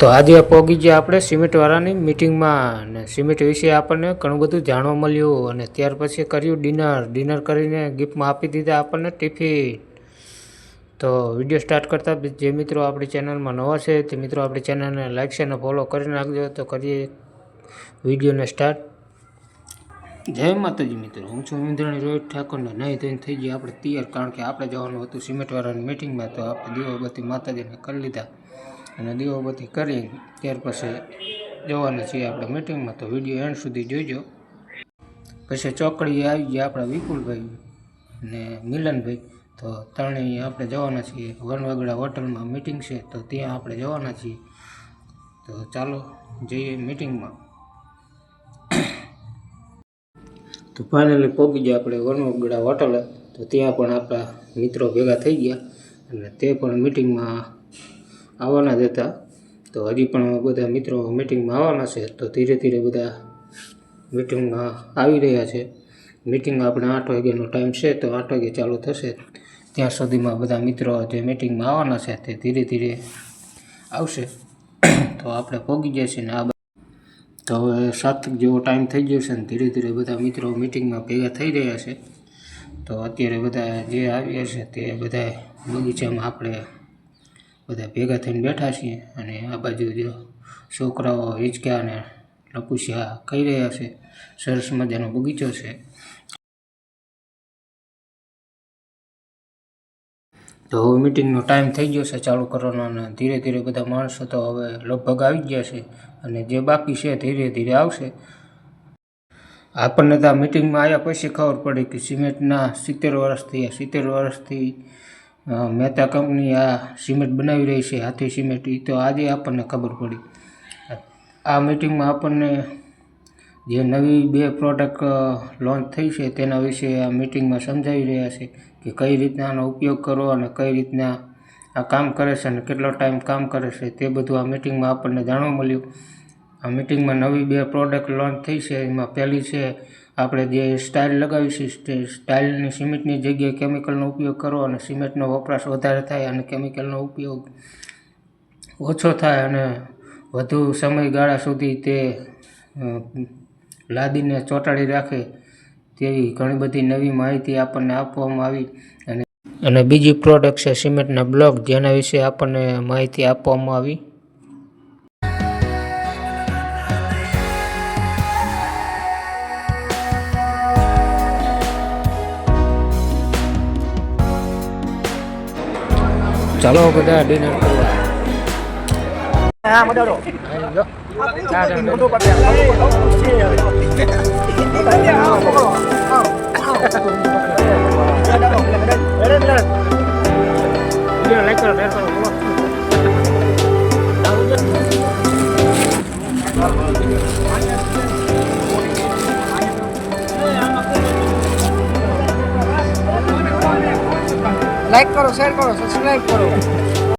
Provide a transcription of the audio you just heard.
તો આજે પહોંચી ગયા આપણે સિમેન્ટવાળાની મિટિંગમાં અને સિમેન્ટ વિશે આપણને ઘણું બધું જાણવા મળ્યું અને ત્યાર પછી કર્યું ડિનર. ડિનર કરીને ગિફ્ટમાં આપી દીધા આપણને ટિફિન. તો વીડિયો સ્ટાર્ટ કરતાં જે મિત્રો આપણી ચેનલમાં નવા છે તે મિત્રો આપણી ચેનલને લાઈક છે અને ફોલો કરી નાખજો. તો કરીએ વિડીયોને સ્ટાર્ટ જય માતાજી મિત્રો. હું છું ઇન્દ્રણી રોહિત ઠાકોરને નહીં થઈને થઈ ગયા આપણે તૈયાર. કારણ કે આપણે જવાનું હતું સિમેન્ટવાળાની મિટિંગમાં તો આપણે દીવાબત્તી માતાજીને કરી લીધા. અને દીવાબત્તી કરી, ત્યાર પછી જવાના છીએ આપણે મિટિંગમાં તો વીડિયો એન્ડ સુધી જોઈજો પછી ચોકડીએ આવી ગયા આપણા વિપુલભાઈ અને મિલનભાઈ. તો ત્રણેય આપણે જવાના છીએ. વનવાગડા હોટલમાં મિટિંગ છે, તો ત્યાં આપણે જવાના છીએ. તો ચાલો જઈએ મિટિંગમાં તો ફાઇનલી પહોંચી ગયા આપણે વનવગડા હોટલે. તો ત્યાં પણ આપણા મિત્રો ભેગા થઈ ગયા. અને તે પણ મિટિંગમાં આવવાના જ હતા. તો હજી પણ બધા મિત્રો મિટિંગમાં આવવાના છે. તો ધીરે ધીરે બધા મિટિંગમાં આવી રહ્યા છે. મિટિંગ આપણે આઠ વાગ્યાનો ટાઈમ છે. તો આઠ વાગે ચાલુ થશે. ત્યાં સુધીમાં બધા મિત્રો જે મિટિંગમાં આવવાના છે તે ધીરે ધીરે આવશે. તો આપણે પહોંચી જશે ને આ તો હવે સાત જેવો ટાઈમ થઈ ગયો છે ને ધીરે ધીરે બધા મિત્રો મિટિંગમાં ભેગા થઈ રહ્યા છે. તો અત્યારે બધા જે આવ્યા છે તે બધા બગીચામાં આપણે બધા ભેગા થઈને બેઠા છીએ અને આ બાજુ જો છોકરાઓ હિંચક્યા અને લપુસિયા ખાઈ રહ્યા છે, સરસ મજાનો બગીચો છે. તો હવે મિટિંગનો ટાઈમ થઈ ગયો છે ચાલુ કરવાનો અને ધીરે ધીરે બધા માણસો તો હવે લગભગ આવી ગયા છે અને જે બાકી છે ધીરે ધીરે આવશે. આપણને તો આ મિટિંગમાં આવ્યા પછી ખબર પડી કે સિમેન્ટના સિત્તેર વર્ષથી સિત્તેર વર્ષથી મહેતા કંપની આ સિમેન્ટ બનાવી રહી છે, હાથી સિમેન્ટ એ તો આજે આપણને ખબર પડી. આ મિટિંગમાં આપણને જે નવી બે પ્રોડક્ટ લોન્ચ થઈ છે, તેના વિશે આ મિટિંગમાં સમજાવી રહ્યા છે કે કઈ રીતના આનો ઉપયોગ કરવો અને કઈ રીતના આ કામ કરે છે અને કેટલો ટાઈમ કામ કરે છે, તે બધું આ મિટિંગમાં આપણને જાણવા મળ્યું. આ મિટિંગમાં નવી બે પ્રોડક્ટ લોન્ચ થઈ છે, એમાં પહેલી છે આપણે જે સ્ટાઇલ લગાવી તે સ્ટાઇલની સિમેન્ટની જગ્યાએ કેમિકલનો ઉપયોગ કરો અને સિમેન્ટનો વપરાશ વધારે થાય અને કેમિકલનો ઉપયોગ ઓછો થાય અને વધુ સમયગાળા સુધી તે લાદીને ચોંટાડી રાખે તેવી ઘણી બધી નવી માહિતી આપણને આપવામાં આવી અને અને બીજી પ્રોડક્ટ છે સિમેન્ટના બ્લોક, જેના વિશે આપણને માહિતી આપવામાં આવી. ચાલો બધા ડિનર કરવા Ah, madaro. આવી જાઓ. ચા જણ Motor pakai. વીડિયો લાઈક કરો લાઈક કરો શેર કરો સબસ્ક્રાઇબ કરો